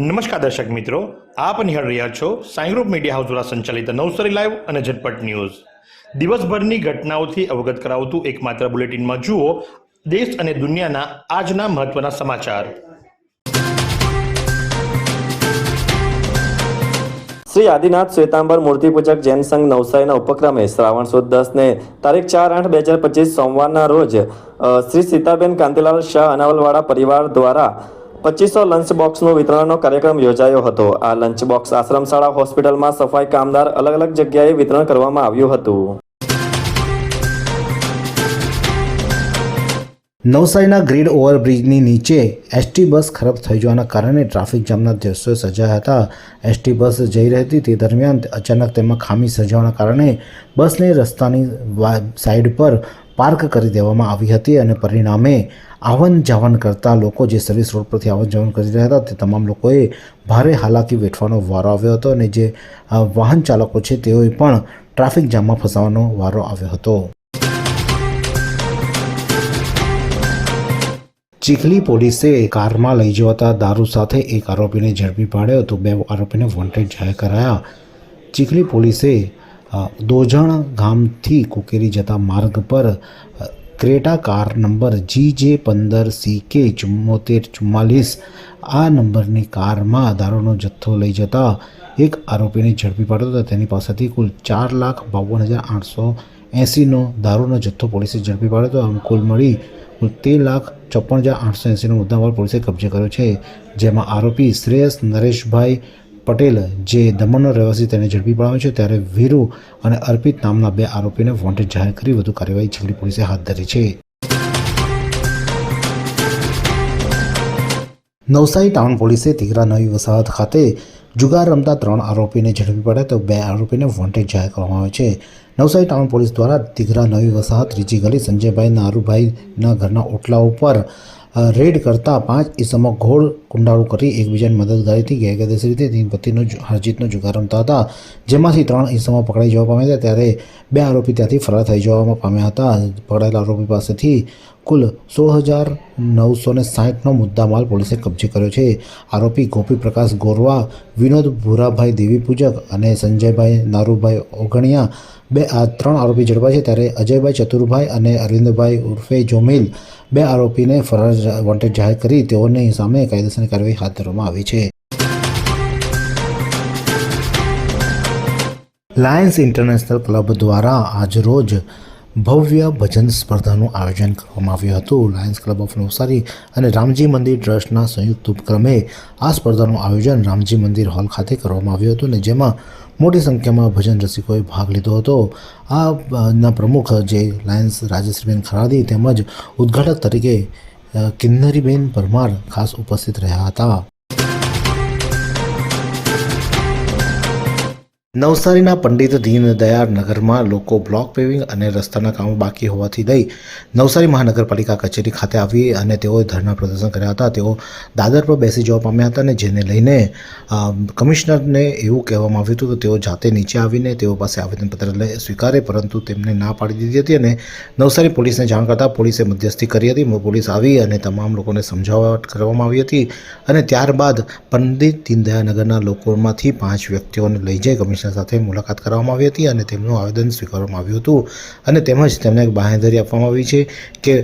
નમસ્કાર દર્શક મિત્રો, આપ નિહાળ રહ્યા છો સાઈ ગ્રુપ મીડિયા હાઉસ દ્વારા સંચાલિત નવસારી લાઈવ અને ઝટપટ ન્યૂઝ. દિવસભરની ઘટનાઓથી અવગત કરાવતું એકમાત્ર બુલેટિનમાં જુઓ દેશ અને દુનિયાના આજના મહત્વના સમાચાર. શ્રી આદિનાથ શ્વેતાંબર મૂર્તિપૂજક જૈન સંઘ નવસારીના ઉપક્રમે શ્રાવણ સુદ દસને તારીખ ચાર આઠ બે હજાર પચીસ સોમવારના રોજ શ્રી સીતાબેન કાંતિલાલ શાહ અનાવલવાડા પરિવાર દ્વારા પચીસો લંચ બોક્સનું વિતરણનો કાર્યક્રમ યોજાયો હતો. આ લંચ બોક્સ આશ્રમશાળા હોસ્પિટલમાં સફાઈ કામદાર અલગ અલગ જગ્યાએ વિતરણ કરવામાં આવ્યું હતું. નવસારીના ગ્રીડ ઓવરબ્રિજની નીચે એસટી બસ ખરાબ થઈ જવાના કારણે ટ્રાફિક જામના દ્રશ્યો સર્જાયા હતા. એસટી બસ જઈ રહી હતી તે દરમિયાન અચાનક તેમાં ખામી સર્જાવાના કારણે બસને રસ્તાની સાઈડ પર પાર્ક કરી દેવામાં આવી હતી અને પરિણામે આવન જાવન કરતા લોકો જે સર્વિસ રોડ પરથી આવન જાવન કરી રહ્યા હતા તે તમામ લોકોએ ભારે હાલાકી વેઠવાનો વારો આવ્યો હતો અને જે વાહન ચાલકો છે તેઓએ પણ ટ્રાફિક જામમાં ફસાવાનો વારો આવ્યો હતો. ચીખલી પોલીસે કારમાં લઈ જવાતા દારૂ સાથે એક આરોપીને ઝડપી પાડ્યો તો બે આરોપીને વોન્ટેડ જાહેર કરાયા. ચીખલી પોલીસે દોજણ ગામથી કુકેરી જતા માર્ગ પર ક્રેટા કાર નંબર જી જે પંદર સી કે ચુમ્મોતેર ચુમ્માલીસ આ નંબરની કારમાં દારૂનો જથ્થો લઈ જતા એક આરોપીને ઝડપી પાડ્યો હતો તેની પાસેથી કુલ ચાર લાખ બાવન હજાર આઠસો એંસીનો દારૂનો જથ્થો પોલીસે ઝડપી પાડ્યો હતો. આમ કુલ મળી કુલ તેર લાખ ચોપન હજાર આઠસો એંસીનો મુદ્દામાલ પોલીસે કબજે કર્યો છે. જેમાં આરોપી શ્રેયસ નરેશભાઈ પટેલ, જે દમણનો રહેવાસી, તેને ઝડપી પાડ્યો છે. ત્યારે વીરુ અને અર્પિત નામના બે આરોપીને વોન્ટેડ જાહેર કરી વધુ કાર્યવાહી છેલ્લી પોલીસે હાથ ધરી છે. નવસારી ટાઉન પોલીસે તિગરા નવી વસાહત ખાતે જુગાર રમતા ત્રણ આરોપીને ઝડપી પડ્યા તો બે આરોપીને વોન્ટેડ જાહેર કરવામાં આવે છે. નવસારી ટાઉન પોલીસ દ્વારા દીઘરા નવી વસાહત, ત્રીજી ગલી સંજયભાઈ નારુભાઈના ઘરના ઓટલા ઉપર રેડ કરતા પાંચ ઈસમો ઘોળ કુંડાળું કરી એકબીજાની મદદગારીથી ગેરકાયદેસર રીતે દિનપતિનો હરજીતનો જુગાર રમતા હતા. જેમાંથી ત્રણ ઈસમો પકડાઈ જવા પામ્યા હતા. ત્યારે બે આરોપી ત્યાંથી ફરાર થઈ જવામાં પામ્યા હતા. પકડાયેલા આરોપી પાસેથી કુલ સોળ હજાર નવસો ને સાહીઠનો મુદ્દામાલ પોલીસે કબજે કર્યો છે. આરોપી ગોપી પ્રકાશ ગોરવા, વિનોદ ભૂરાભાઈ દેવી પૂજક અને સંજયભાઈ નારુભાઈ ઓગણિયા બે આ ત્રણ આરોપી ઝડપાય છે ત્યારે અજયભાઈ ચતુરભાઈ અને અરવિંદભાઈ ઉર્ફે જોમિલ બે આરોપીને ફરાર વોન્ટેડ જાહેર કરી તેઓની સામે કાયદેસરની કાર્યવાહી હાથ ધરવામાં આવી છે. લાયન્સ ઇન્ટરનેશનલ ક્લબ દ્વારા આજરોજ ભવ્ય ભજન સ્પર્ધાનું આયોજન કરવામાં આવ્યું હતું. લાયન્સ ક્લબ ઓફ નવસારી અને રામજી મંદિર ટ્રસ્ટના સંયુક્ત ઉપક્રમે આ સ્પર્ધાનું આયોજન રામજી મંદિર હોલ ખાતે કરવામાં આવ્યું હતું અને જેમાં મોટી સંખ્યામાં ભજન રસિકોએ ભાગ લીધો હતો. આ ના પ્રમુખ જે લાયન્સ રાજેશ્રીબેન ખરાદી તેમજ ઉદ્ઘાટક તરીકે કિન્નરીબેન પરમાર ખાસ ઉપસ્થિત રહ્યા હતા. નવસારીના પંડિત દીનદયાળ નગરમાં લોકો બ્લોક પેવિંગ અને રસ્તાના કામો બાકી હોવાથી લઈ નવસારી મહાનગરપાલિકા કચેરી ખાતે આવી અને તેઓએ ધરના પ્રદર્શન કર્યા હતા. તેઓ દાદર પર બેસી જવા પામ્યા હતા અને જેને લઈને કમિશનરને એવું કહેવામાં આવ્યું હતું કે તેઓ જાતે નીચે આવીને તેઓ પાસે આવેદનપત્ર લઈ સ્વીકારે, પરંતુ તેમને ના પાડી દીધી હતી અને નવસારી પોલીસને જાણ કરતાં પોલીસે મધ્યસ્થી કરી હતી. પોલીસ આવી અને તમામ લોકોને સમજાવટ કરવામાં આવી હતી અને ત્યારબાદ પંડિત દીનદયાનગરના લોકોમાંથી પાંચ વ્યક્તિઓને લઈ જઈ કમિશનર સાથે મુલાકાત કરવામાં આવી હતી અને તેમનું આવેદન સ્વીકારવામાં આવ્યું હતું. અને તેમજ તેમને બાંહેધરી આપવામાં આવી છે કે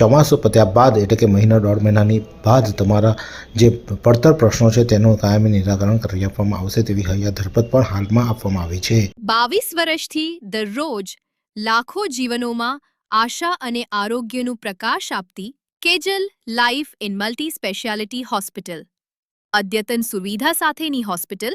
ચોમાસું પત્યા બાદ, એટલે કે મહિના દોઢ મહિનાની બાદ તમારા જે પડતર પ્રશ્નો છે તેનું કાયમી નિરાકરણ કરી આપવામાં આવશે તેવી હૈયા ધરપત પણ હાલમાં આપવામાં આવી છે. બાવીસ વર્ષથી દરરોજ લાખો જીવનોમાં આશા અને આરોગ્યનું પ્રકાશ આપતી Kejal life in multi speciality hospital, અદ્યતન સુવિધા સાથેની હોસ્પિટલ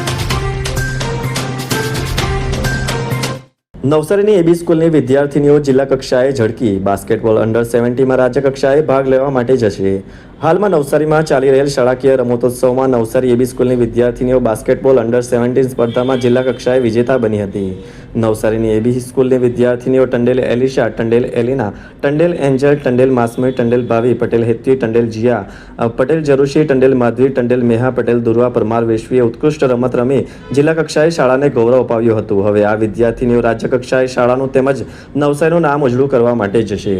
નવસારીની એબી સ્કૂલની વિદ્યાર્થીનીઓ જિલ્લા કક્ષાએ ઝડકી. બાસ્કેટબોલ અંડર સેવન્ટીમાં રાજ્ય કક્ષાએ ભાગ લેવા માટે જશે. હાલમાં નવસારીમાં ચાલી રહેલ શાળાકીય રમતોત્સવમાં નવસારી એબી સ્કૂલની વિદ્યાર્થીનીઓ બાસ્કેટબોલ અંડર સેવન્ટીન સ્પર્ધામાં જિલ્લા કક્ષાએ વિજેતા બની હતી. નવસારીની એબી સ્કૂલની વિદ્યાર્થીનીઓ ટંડેલ એલિશા, ટંડેલ એલિના, ટંડેલ એન્જલ, ટંડેલ માસમી, ટંડેલ ભાવી, પટેલ હેત્તી ટંડેલ જિયા પટેલ જરૂશી, ટંડેલ માધવી, ટંડેલ મેહા, પટેલ દુર્વા, પરમાર વેશ્વીએ ઉત્કૃષ્ટ રમત રમી જિલ્લા કક્ષાએ શાળાને ગૌરવ અપાવ્યું હતું. હવે આ વિદ્યાર્થીનીઓ રાજ્ય કક્ષાએ શાળાનું તેમજ નવસારીનું નામ ઉજળું કરવા માટે જશે.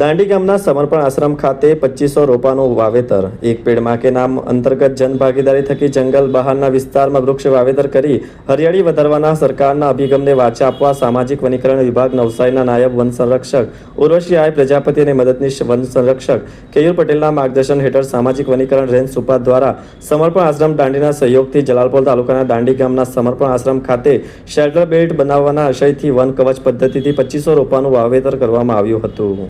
દાંડી ગામના સમર્પણ આશ્રમ ખાતે પચીસો રોપાનું વાવેતર. એક પેડમાં કે નામ અંતર્ગત જનભાગીદારી થકી જંગલ બહારના વિસ્તારમાં વૃક્ષ વાવેતર કરી હરિયાળી વધારવાના સરકારના અભિગમને વાચા આપવા સામાજિક વનીકરણ વિભાગ નવસારીના નાયબ વન સંરક્ષક ઉર્વશી આય પ્રજાપતિ અને મદદનીશ વન સંરક્ષક કેયુર પટેલના માર્ગદર્શન હેઠળ સામાજિક વનીકરણ રેન્જ સુપાત દ્વારા સમર્પણ આશ્રમ દાંડીના સહયોગથી જલાલપોર તાલુકાના દાંડી ગામના સમર્પણ આશ્રમ ખાતે શેલ્ટર બેલ્ટ બનાવવાના આશયથી વન કવચ પદ્ધતિથી પચીસો રોપાનું વાવેતર કરવામાં આવ્યું હતું.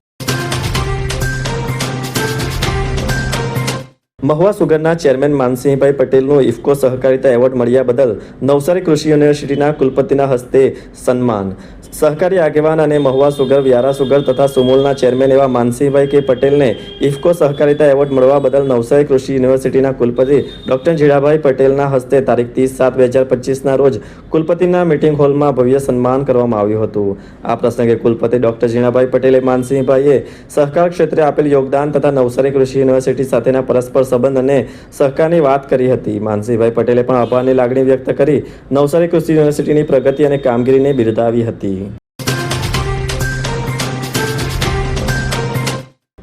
મહુવા સુગરના ચેરમેન માનસિંહભાઈ પટેલનું ઇફકો સહકારિતા એવોર્ડ મળ્યા બદલ નવસારી કૃષિ યુનિવર્સિટીના કુલપતિના હસ્તે સન્માન. સહકારી આગેવાન અને મહુવા સુગર, વ્યારા સુગર તથા સુમૂલના ચેરમેન એવા માનસિંહભાઈ કે પટેલને ઇફકો સહકારિતા એવોર્ડ મળવા બદલ નવસારી કૃષિ યુનિવર્સિટીના કુલપતિ ડોક્ટર જીડાભાઈ પટેલના હસ્તે તારીખ ત્રીસ સાત બે હજાર પચીસના રોજ કુલપતિના મિટિંગ હોલમાં ભવ્ય સન્માન કરવામાં આવ્યું હતું. આ પ્રસંગે કુલપતિ ડોક્ટર જીણાભાઈ પટેલે માનસિંહભાઈએ સહકાર ક્ષેત્રે આપેલ યોગદાન તથા નવસારી કૃષિ યુનિવર્સિટી સાથેના પરસ્પર સંબંધ અને સહકારની વાત કરી હતી. માનસિંહભાઈ પટેલે પણ આભારની લાગણી વ્યક્ત કરી નવસારી કૃષિ યુનિવર્સિટીની પ્રગતિ અને કામગીરીને બિરદાવી હતી.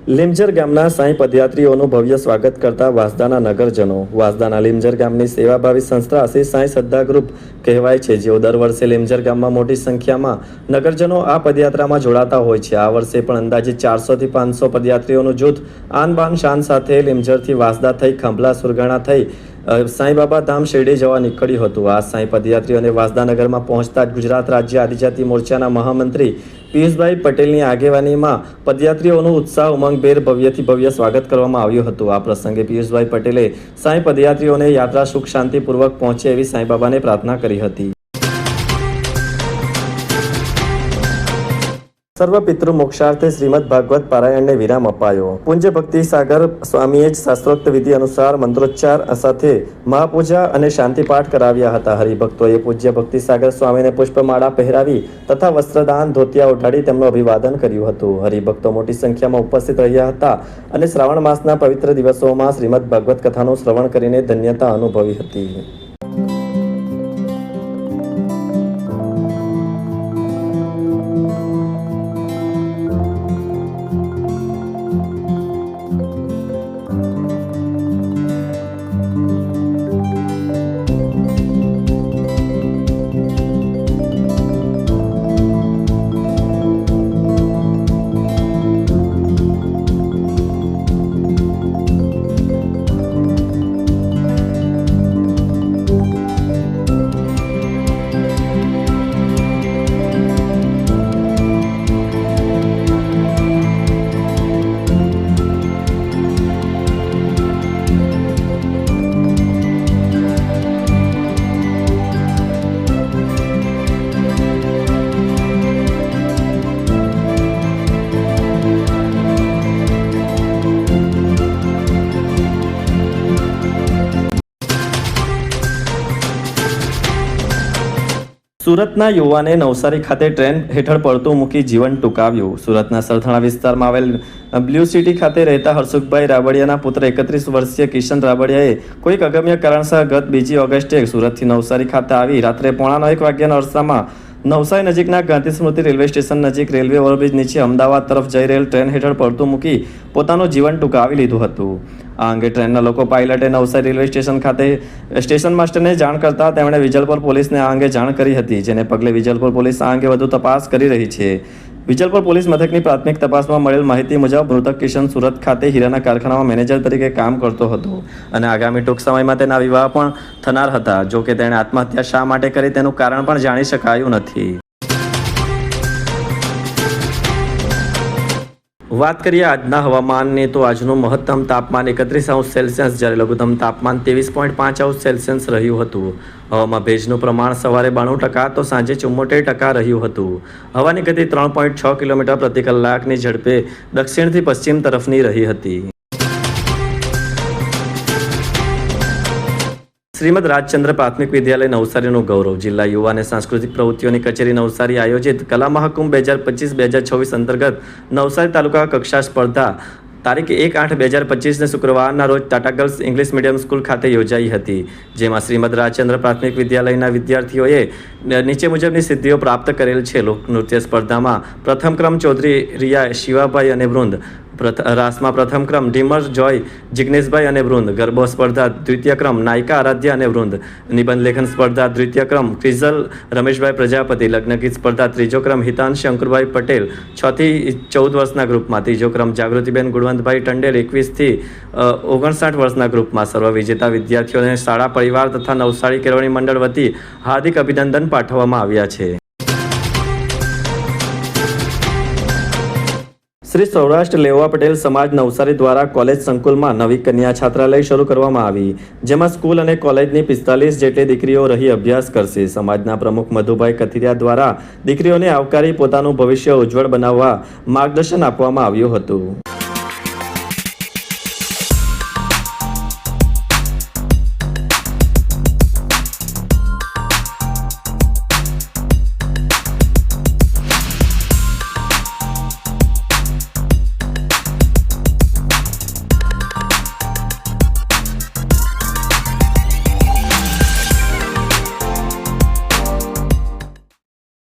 લીમઝર ગામના સાંઈ પદયાત્રીઓનું ભવ્ય સ્વાગત કરતા વાસદાના નગરજનો. વાસદાના લીમઝર ગામની સેવાભાવી સંસ્થા શ્રી સાંઈ શ્રદ્ધા ગ્રુપ કહેવાય છે, જેઓ દર વર્ષે લીમઝર ગામમાં મોટી સંખ્યામાં નગરજનો આ પદયાત્રામાં જોડાતા હોય છે. આ વર્ષે પણ અંદાજે ચારસોથી પાંચસો પદયાત્રીઓનું જૂથ આન બાન શાન સાથે લીમઝરથી વાસદા થઈ ખંભલા સુરગાણા થઈ સાંઈબાબા ધામ શેરડી જવા નીકળ્યું હતું. આ સાંઈ પદયાત્રીઓને વાસદાનગરમાં પહોંચતા જ ગુજરાત રાજ્ય આદિજાતિ મોરચાના મહામંત્રી પિયુષભાઈ પટેલની આગેવાનીમાં પદયાત્રીઓનું ઉત્સાહ, ઉમંગભેર ભવ્યથી ભવ્ય સ્વાગત કરવામાં આવ્યું હતું. આ પ્રસંગે પિયુષભાઈ પટેલે સાંઈ પદયાત્રીઓને યાત્રા સુખ, શાંતિપૂર્વક પહોંચે એવી સાંઈબાબાને પ્રાર્થના કરી હતી. સર્વ પિતૃ મોક્ષાર્થે શ્રીમદ ભાગવત પારાયણને વિરામ અપાયો. પૂજ્ય ભક્તિ સાગર સ્વામીએ જ શાસ્ત્રોક્ત વિધિ અનુસાર મંત્રોચ્ચાર સાથે મહાપૂજા અને શાંતિપાઠ કરાવ્યા હતા. હરિભક્તોએ પૂજ્ય ભક્તિ સાગર સ્વામીને પુષ્પમાળા પહેરાવી તથા વસ્ત્રદાન ધોતિયા ઉઠાડી તેમનું અભિવાદન કર્યું હતું. હરિભક્તો મોટી સંખ્યામાં ઉપસ્થિત રહ્યા હતા અને શ્રાવણ માસના પવિત્ર દિવસોમાં શ્રીમદ ભાગવત કથાનું શ્રવણ કરીને ધન્યતા અનુભવી હતી. સુરતના યુવાને નવસારી ખાતે ટ્રેન હેઠળ પડતું મૂકી જીવન ટૂંકાવ્યું. સુરતના સરથાણા વિસ્તારમાં આવેલ બ્લુ સિટી ખાતે રહેતા હર્ષુખભાઈ રાબડિયાના પુત્ર એકત્રીસ વર્ષીય કિશન રાબડિયાએ કોઈક અગમ્ય કારણસર ગત બીજી ઓગસ્ટે સુરતથી નવસારી ખાતે આવી. રાત્રે પોણા એક વાગ્યાના અરસામાં નવસારી નજીકના ગાંધી સ્મૃતિ રેલવે સ્ટેશન નજીક રેલવે ઓવરબ્રિજ નીચે અમદાવાદ તરફ જઈ રહેલ ટ્રેન હેઠળ પડતું મૂકી પોતાનું જીવન ટૂંકાવી લીધું હતું. આ અંગે ટ્રેનના લોકો પાયલટે નવસારી રેલવે સ્ટેશન ખાતે સ્ટેશન માસ્ટરને જાણ કરતા તેમણે વિજલપુર પોલીસને આ અંગે જાણ કરી હતી, જેને પગલે વિજલપુર પોલીસ આ અંગે વધુ તપાસ કરી રહી છે. વિજલપોર પોલીસ મથકની પ્રાથમિક તપાસમાં મળેલ માહિતી મુજબ મૃતક કિશન સુરત ખાતે હીરાના કારખાનામાં મેનેજર તરીકે કામ કરતો હતો અને આગામી ટૂંક સમયમાં તેના વિવાહ પણ થનાર હતા, જો કે તેણે આત્મહત્યા શા માટે કરી તેનું કારણ પણ જાણી શકાયું નથી. વાત કરીએ આજના હવામાનની, તો આજનું મહત્તમ તાપમાન એકત્રીસ અંશ સેલ્સિયસ, જ્યારે લઘુત્તમ તાપમાન ત્રેવીસ પોઈન્ટ પાંચ અંશ સેલ્સિયસ રહ્યું હતું. હવામાં ભેજનું પ્રમાણ સવારે બાણું ટકા તો સાંજે ચુમ્મોતેર ટકા રહ્યું હતું. હવાની ગતિ ત્રણ પોઈન્ટ છ કિલોમીટર પ્રતિ કલાકની ઝડપે દક્ષિણથી પશ્ચિમ તરફની રહી હતી. શ્રીમદ રાજચંદ્ર પ્રાથમિક વિદ્યાલય નવસારીનું ગૌરવ. જિલ્લા યુવા અને સાંસ્કૃતિક પ્રવૃત્તિઓની કચેરી નવસારી આયોજિત કલા મહાકુંભ બે હજાર પચીસ બે હજાર છવ્વીસ અંતર્ગત નવસારી તાલુકા કક્ષા સ્પર્ધા તારીખ એક આઠ બે હજાર પચીસને શુક્રવારના રોજ Tata girls English medium school ખાતે યોજાઈ હતી. જેમાં શ્રીમદ રાજચંદ્ર પ્રાથમિક વિદ્યાલયના વિદ્યાર્થીઓએ નીચે મુજબની સિદ્ધિઓ પ્રાપ્ત કરેલ છે. લોકનૃત્ય સ્પર્ધામાં પ્રથમ ક્રમ ચૌધરી રિયા શિવાભાઈ અને વૃંદ રાસમાં પ્રથમ ક્રમ ઢીમર જોય, જિગ્નેશભાઈ અને વૃંદ. ગરબો, સ્પર્ધા, દ્વિતીય ક્રમ નાયિકા, આરાધ્ય અને વૃંદ. નિબંધ લેખન, સ્પર્ધા, દ્વિતીય ક્રમ ક્રિઝલ, રમેશભાઈ પ્રજાપતિ. લગ્નગીત સ્પર્ધા, ત્રીજો ક્રમ હિતાંશ શંકરભાઈ પટેલ. છથી ચૌદ વર્ષના ગ્રુપમાં. ત્રીજો ક્રમ જાગૃતિબેન ગુણવંતભાઈ ટંડેલ, એકવીસથી ઓગણસાઠ વર્ષના ગ્રુપમાં. સર્વ વિજેતા વિદ્યાર્થીઓને શાળા પરિવાર તથા નવસારી કેળવણી મંડળ વતી હાર્દિક અભિનંદન પાઠવવામાં આવ્યા છે. શ્રી સૌરાષ્ટ્ર લેવા પટેલ સમાજ નવસારી દ્વારા કોલેજ સંકુલમાં નવી કન્યા છાત્રાલય શરૂ કરવામાં આવી, જેમાં સ્કૂલ અને કોલેજની પિસ્તાલીસ જેટલી દીકરીઓ રહી અભ્યાસ કરશે. સમાજના પ્રમુખ મધુભાઈ કથિરિયા દ્વારા દીકરીઓને આવકારી પોતાનું ભવિષ્ય ઉજ્જવળ બનાવવા માર્ગદર્શન આપવામાં આવ્યું હતું.